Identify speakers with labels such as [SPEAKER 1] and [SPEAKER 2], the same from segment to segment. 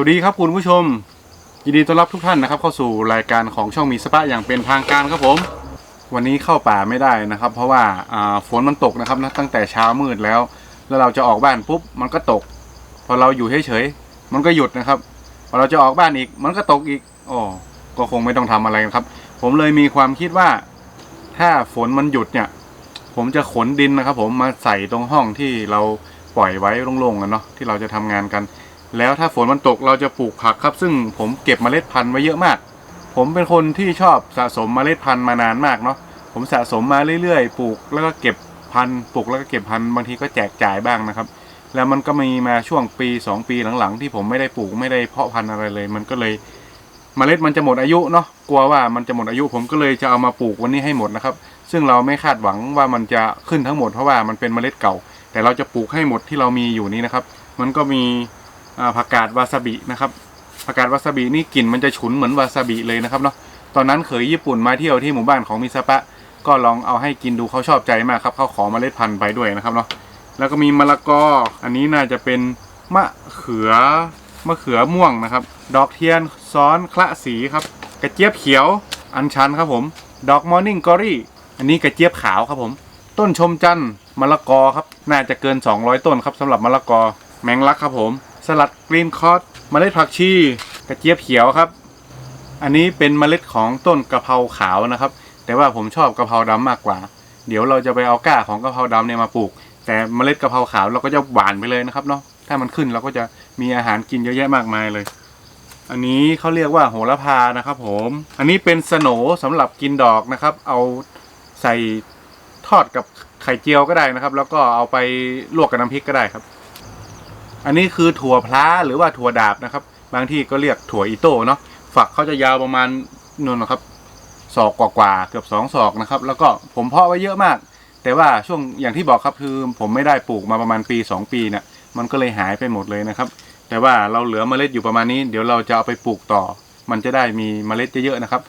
[SPEAKER 1] วัสดีครับคุณผู้ชม ยินดีต้อนรับทุกท่านนะครับ เข้าสู่รายการของช่องมีสปะอย่างเป็นทางการครับผม วันนี้เข้าป่าไม่ได้นะครับ เพราะว่าฝนมันตกนะครับนะตั้งแต่เช้ามืดแล้ว แล้วเราจะออกบ้านปุ๊บมันก็ตก พอเราอยู่เฉยๆมันก็หยุดนะครับ พอเราจะออกบ้านอีก มันก็ตกอีกโอ้ก็คงไม่ต้องทำอะไรนะครับ ผมเลยมีความคิดว่า ถ้าฝนมันหยุดเนี่ย ผมจะขนดินนะครับ ผมมาใส่ตรงห้องที่เราปล่อยไว้โล่งๆกันเนาะที่เราจะทำงานกัน แล้วถ้าฝนมันตกเราจะปลูกผักครับ ซึ่งผมเก็บเมล็ดพันธุ์ไว้เยอะมาก ผมเป็นคนที่ชอบสะสมเมล็ดพันธุ์มานานมากเนาะผมสะสมมาเรื่อยๆ ปลูกแล้วก็เก็บพันธุ์ปลูกแล้วก็เก็บพันธุ์บางทีก็แจกจ่ายบ้างนะครับ แล้วมันก็มีมาช่วงปี 2 ปีหลังๆ ที่ผมไม่ได้ปลูกไม่ได้เพาะพันธุ์อะไรเลย มันก็เลยเมล็ดมันจะหมดอายุเนาะกลัวว่ามันจะหมดอายุผมก็เลยจะเอามาปลูกวันนี้ให้หมดนะครับ ซึ่งเราไม่คาดหวังว่ามันจะขึ้นทั้งหมดเพราะว่ามันเป็นเมล็ดเก่า แต่เราจะปลูกให้หมดที่เรามีอยู่นี้นะครับ มันก็มี ผักกาดวาซาบินะครับผักกาดวาซาบินี่กลิ่นมันจะฉุนเหมือนวาซาบิเลยนะครับเนาะตอนนั้นเคยญี่ปุ่นมาเที่ยวที่หมู่บ้านของมิซาปะ ก็ลองเอาให้กินดูเขาชอบใจมากครับเขาขอเมล็ดพันธุ์ไปด้วยนะครับเนาะแล้วก็มีมะละกออันนี้น่าจะเป็นมะเขือมะเขือม่วงนะครับ ดอกเทียนซ้อนคละสีครับ กระเจี๊ยบเขียวอัญชันครับผม ดอกมอร์นิ่งกอรี่อันนี้กระเจี๊ยบขาวครับผม ต้นชมจันทร์มะละกอครับ น่าจะเกิน 200 ต้นครับสำหรับมะละกอแมงลักครับผม สลัดกรีนคอร์สเมล็ดผักชีกระเจี๊ยบเขียวครับ อันนี้เป็นเมล็ดของต้นกะเพราขาวนะครับ แต่ว่าผมชอบกะเพราดำมากกว่า เดี๋ยวเราจะไปเอาก้าของกะเพราดำเนี่ยมาปลูก แต่เมล็ดกะเพราขาวเราก็จะหวานไปเลยนะครับเนาะถ้ามันขึ้นเราก็จะมีอาหารกินเยอะแยะมากมายเลย อันนี้เขาเรียกว่าโหระพานะครับผม อันนี้เป็นสโนสำหรับกินดอกนะครับ เอาใส่ทอดกับไข่เจียวก็ได้นะครับ แล้วก็เอาไปลวกกับน้ำพริกก็ได้ครับ อันนี้คือถั่วพล้าหรือว่าถั่วดาบนะครับ บางที่ก็เรียกถั่วอีโต้เนาะฝักเขาจะยาวประมาณนู่นนะครับศอกกว่าๆเกือบสองศอกนะครับ แล้วก็ผมเพาะไว้เยอะมาก แต่ว่าช่วงอย่างที่บอกครับคือผมไม่ได้ปลูกมาประมาณปี 2 ปีเนี่ยมันก็เลยหายไปหมดเลยนะครับ แต่ว่าเราเหลือเมล็ดอยู่ประมาณนี้ เดี๋ยวเราจะเอาไปปลูกต่อ มันจะได้มีเมล็ดเยอะๆนะครับ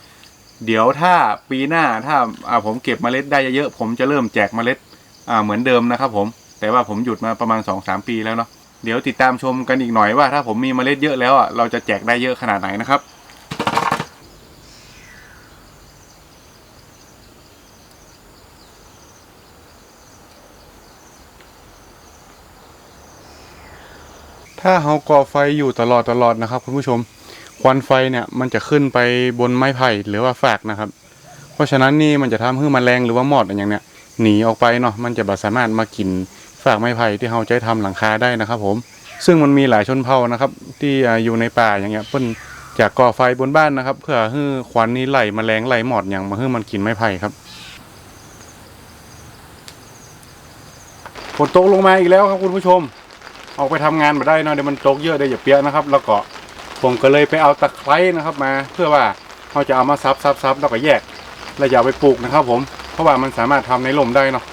[SPEAKER 1] เดี๋ยวถ้าปีหน้าถ้าอ่าผมเก็บเมล็ดได้เยอะๆผมจะเริ่มแจกเมล็ดอ่าเหมือนเดิมนะครับ ผมแต่ว่าผมหยุดมาประมาณ 2-3 ปีแล้วเนาะ เดี๋ยวติดตามชมกันอีกหน่อยว่า ถ้าผมมีเมล็ดเยอะแล้วอะเราจะแจกได้เยอะขนาดไหนนะครับ ถ้าเราก่อไฟอยู่ตลอดตลอดนะครับคุณผู้ชมควันไฟเนี่ยมันจะขึ้นไปบนไม้ไผ่หรือว่าฝากนะครับ เพราะฉะนั้นนี่มันจะทำให้มแมลงหรือว่ามอดอย่างเนี้ยหนีออกไปเนาะมันจะบ่สามารถมากินากไม้ไผ่ที่เราใช้ทำหลังคาได้นะครับ ผม ซึ่งมันมีหลายชนเผ่านะครับ ที่อยู่ในป่าอย่างเงี้ยเพิ่นจะก่อไฟบนบ้านนะครับ เพื่อให้ควันนี้ไหล่แมลงไหล่มอดอย่างมาให้มันกินไม้ไผ่ครับฝนตกลงมาอีกแล้วครับคุณผู้ชม ออกไปทำงานมาได้เนาะเดี๋ยวมันตกเยอะเดี๋ยวอย่าเปียกนะครับ แล้วก็ผมก็เลยไปเอาตะไคร้นะครับมา เพื่อว่าเราจะเอามาซับซับซับแล้วก็แยก แล้วอย่าไปปลูกนะครับ ผมเพราะว่ามันสามารถทำในลมได้เนาะ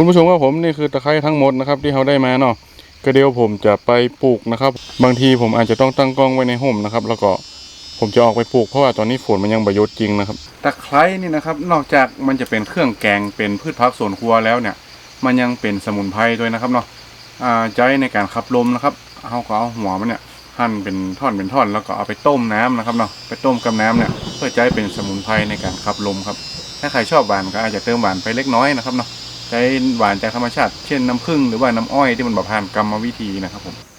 [SPEAKER 1] คุณผู้ชมครับผมนี่คือตะไคร้ทั้งหมดนะครับที่เราได้มาเนาะก็เดี๋ยวผมจะไปปลูกนะครับ บางทีผมอาจจะต้องตั้งกล้องไว้ในห่มนะครับ แล้วก็ผมจะออกไปปลูกเพราะว่าตอนนี้ฝนมันยังประโยชน์จริงนะครับตะไคร้นี่นะครับ นอกจากมันจะเป็นเครื่องแกงเป็นพืชผักสวนครัวแล้วเนี่ย มันยังเป็นสมุนไพรด้วยนะครับเนาะอ่าใช้ในการขับลมนะครับเอาก็เอาหัวมันเนี่ยหั่นเป็นท่อนเป็นท่อนแล้วก็เอาไปต้มน้ำนะครับเนาะไปต้มกับน้ำเนี่ยเพื่อใช้เป็นสมุนไพรในการขับลมครับ ถ้าใครชอบหวานก็อาจจะเติมหวานไปเล็กน้อยนะครับเนาะ ใช้หวานจากธรรมชาติ เช่นน้ำผึ้งหรือว่าน้ำอ้อยที่มันแบบผ่านกรรมวิธีนะครับผม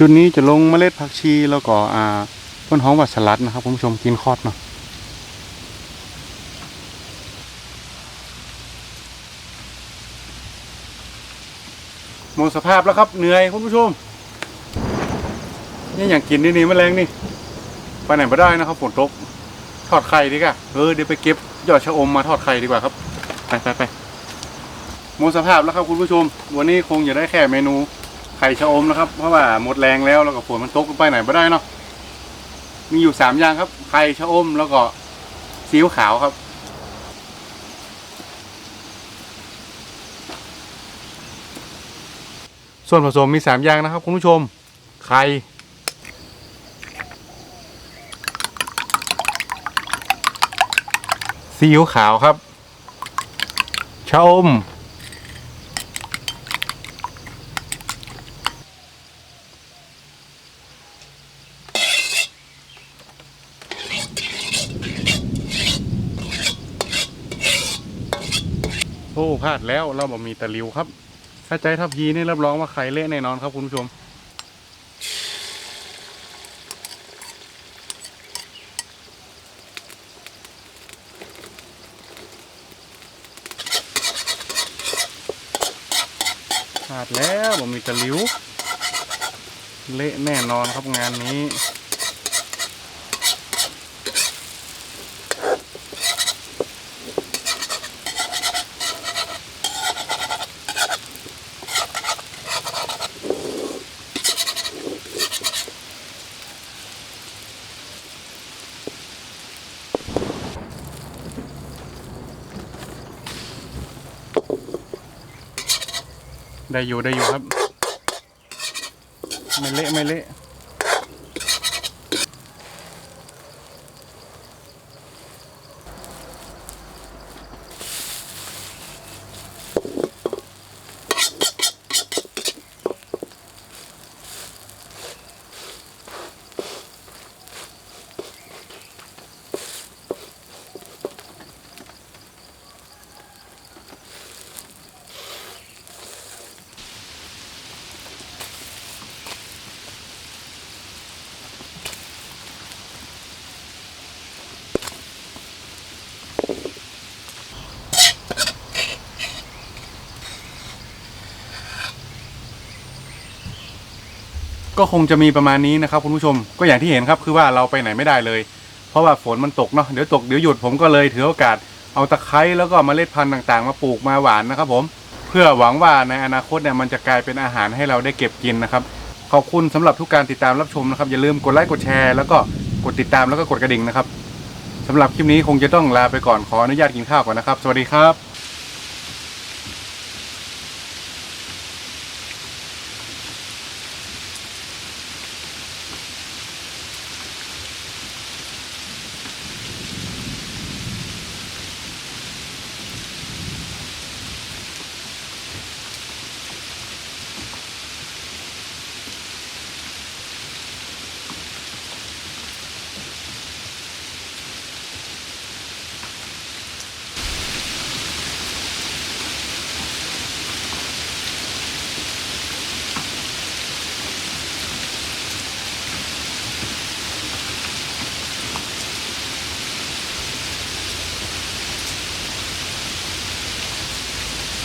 [SPEAKER 1] จุดนี้จะลงเมล็ดผักชีแล้วก็อ่าต้นหอมวัดสลัดนะครับคุณผู้ชมกินคอดเนาะหมดสภาพแล้วครับเหนื่อยคุณผู้ชมนี่อย่างกินนี่นี่แมลงนี่ไปไหนไม่ได้นะครับฝนตกทอดไข่ดีกว่าเออเดี๋ยวไปเก็บยอดชะอมมาทอดไข่ดีกว่าครับ ไปไปไปหมดสภาพแล้วครับคุณผู้ชม วันนี้คงจะได้แค่เมนู ไข่ชะอมนะครับเพราะว่าหมดแรงแล้วแล้วก็ฝนมันตกไปไหนไม่ได้เนาะมีอยู่สามอย่างครับไข่ชะอมแล้วก็ซีอิ๊วขาวครับส่วนผสมมีสามอย่างนะครับ คุณผู้ชม ไข่ ซีอิ๊วขาวครับ ชะอม โอ้พลาดแล้วเราบอกมีตะลิวครับ ถ้าใจทัพพีนี่รับรองว่าไข่เละแน่นอนครับคุณผู้ชม พลาดแล้วบอกมีตะลิว เละแน่นอนครับงานนี้ ได้อยู่ได้อยู่ครับ ไม่เละไม่เละ ก็คงจะมีประมาณนี้นะครับคุณผู้ชมก็อย่างที่เห็นครับคือว่าเราไปไหนไม่ได้เลย เพราะว่าฝนมันตกเนาะเดี๋ยวตกเดี๋ยวหยุดผมก็เลยถือโอกาสเอาตะไคร้แล้วก็เมล็ดพันธุ์ต่างๆ มาปลูกมาหวานนะครับ ผม เพื่อหวังว่าในอนาคตเนี่ยมันจะกลายเป็นอาหารให้เราได้เก็บกินนะครับขอบคุณสำหรับทุกการติดตามรับชมนะครับ อย่าลืมกดไลค์กดแชร์แล้วก็กดติดตามแล้วก็กดกระดิ่งนะครับสำหรับคลิปนี้คงจะต้องลาไปก่อนขออนุญาตกินข้าวก่อนนะครับ สวัสดีครับ